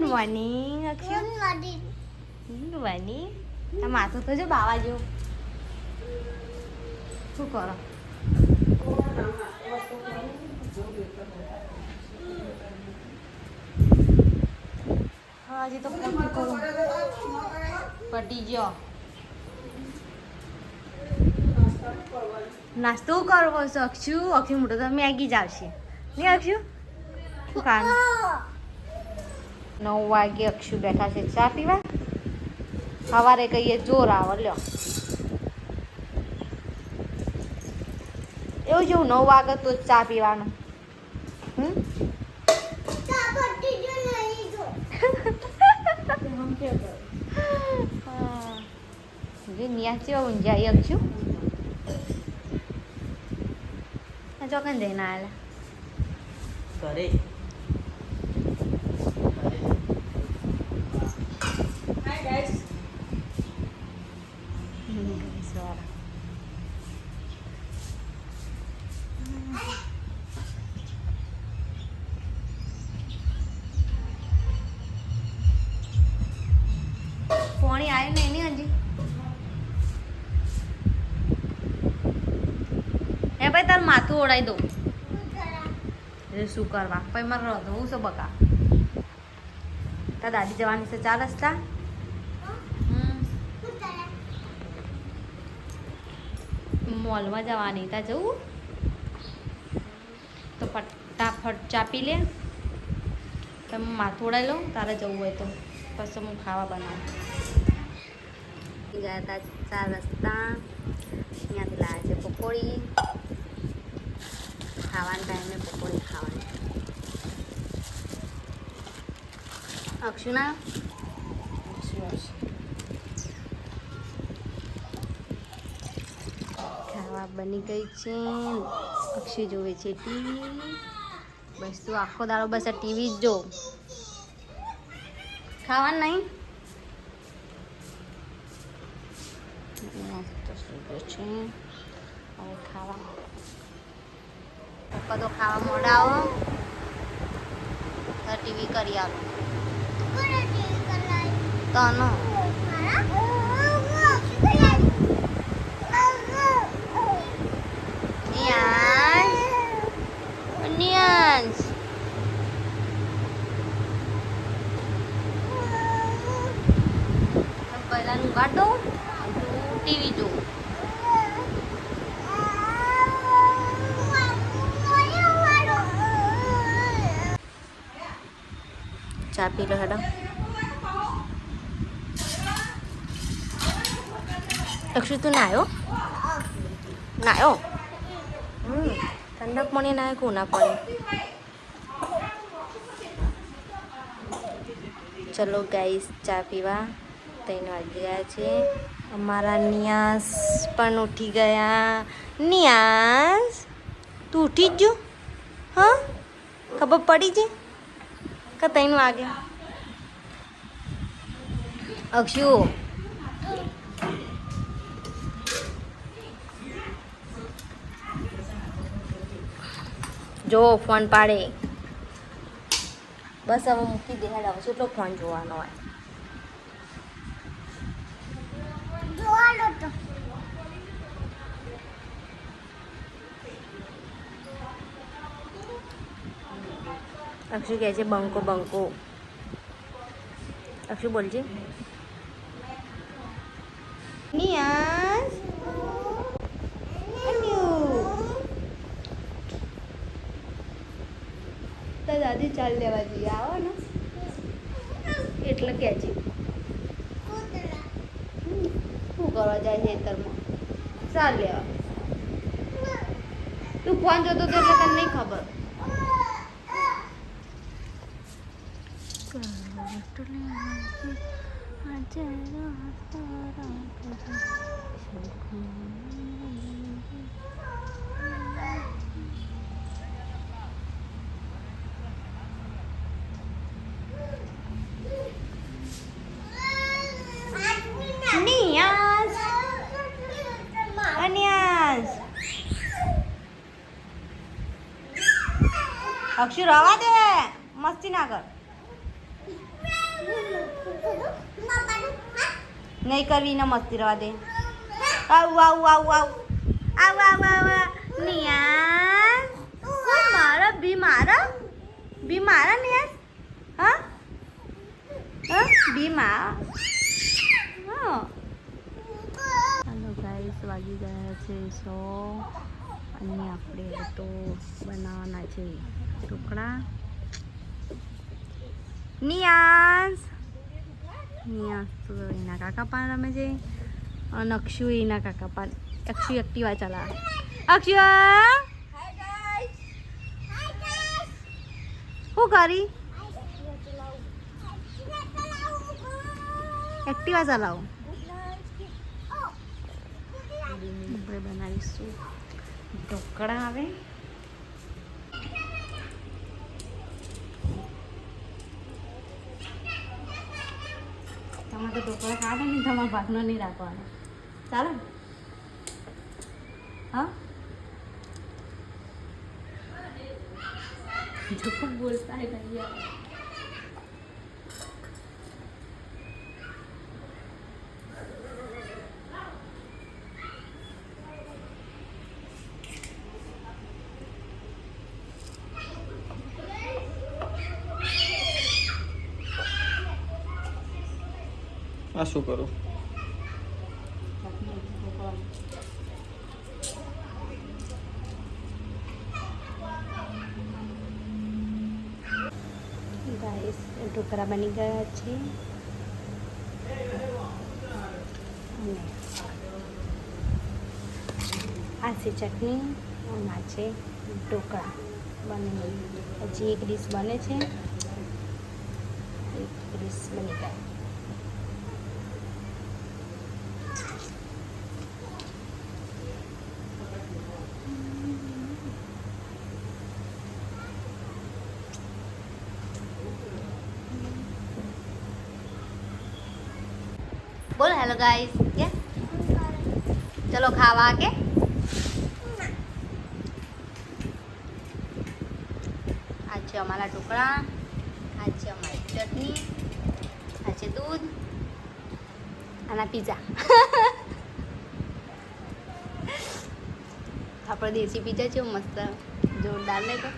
Good morning Akshay. Good morning આ માથું તો જો બાવા જો શું કરો? હજી તો પટી ગયો. નાસ્તો કરવો છે અક્ષુ. અક્ષુ મોટો તો મેગી જ આવશે. નહીં અક્ષુ? શું ખાવાનું નવ વાગે અક્ષુ બેઠા છે ચા પીવા. સવારે કહીએ, જોર આવો, લ્યો. એવું જેવું નવ વાગે તો ચા પીવાનું. હમ? હા. જે નિયા છે ઊંઝાઈ અક્ષુ? ચોકન જઈને આવેલા. ઘરે. તાર માથું ઓડાઈ દઉં. એટલે શું કરવા? પછી મારે રંધવું છે બકા. તાર દાદી જવાની છે ચાર રસ્તા? મોલમાં જવાની તા જવું? તો ફટાફટ ચાપી લે. તમે માથું ઓળાઈ લઉં, તારે જવું હોય તો. પછી હું ખાવા બનાવું. ગયા હતા ચાર રસ્તા. ત્યાંથી લાવે છે પકોડી. ખાવાના ટાઈમે પકોડી ખાવાની. અક્ષુના? ખાવા બની ગઈ છે. અક્ષુ જોવે છે ટીવી. બસ તું આખો દાડો બસ આ ટીવી જ જો. ખાવાનું નહીં? તો શું છે. હવે ખાવા તો ખાવા મોડા આવો તો ટીવી કરી આવો તનો Nians. Nians. પહેલાનું કાઢો ટીવી જો ચા પી લો હેડો અક્ષુ તું નાયો નાયો ઠંડક પાણી ના કું ના પડે ચલો ગાઈસ ચા પીવા ત્રણ વાગી ગયા છે અમારા નિયાસ પણ ઉઠી ગયા નિયાસ તું ઉઠી જ જો હા ખબર પડી છે કે ત્રણ વાગે અક્ષુ જો ફોન પાડે બસ હવે મૂકી દે હેડ હવે કેટલો ફોન જોવાનો હોય અક્ષુ કહે છે, બંકો બંકો. અક્ષુ બોલજે નિયાસ દાદી ચાલ લેવા જઈએ. આવો ને. એટલે કે છે. શું કરવા જાય છે ખેતરમાં ચાલ લેવા. તું ફોન જોતો તો એટલે તને નહીં ખબર નિયાસ અન્યાસ અક્ષુ રવા દે મસ્તી ના કર નહીં કરવી ને મસ્તી રહેવા દે. આવ આવ આવું આવ. આવ આવ આવું. નિયાસ કોણ મારા બી મારા? બી મારા નિયાસ હા? હા? બી હા. હાલો ગાઈસ વાગી ગયા છે સો. અને આપણે તો બનાવવાના છે ઢોકળા. નિયાસ તો એના કાકા પાન રમે છે અને અક્ષુ એના કાકા પણ અક્ષુ એક્ટિવા ચલાવે અક્ષુ શું કરી એક્ટિવા ચલાવો આપણે બનાવીશું ઢોકળા આવે તમારે તો ઢોકળા કાઢે ને તમારા ભાગનો નહીં રાખવાનો. ચાલો. હા? જો બોલતા નહીં આ શું કરું? ઢોકળા બની ગયા છે. અને આ છે ચટણી અને આ છે ઢોકળા બને હજી એક ડીશ બને છે. એક ડીશ બની ગયા બોલ હેલો ગાઈસ કે? ચલો ખાવા કે? આ છે અમારા ટુકડા આ છે અમારી ચટણી, આ છે દૂધ અને પીઝા આપણો દેશી પીઝા છે મસ્ત, જોરદાર નહીં તો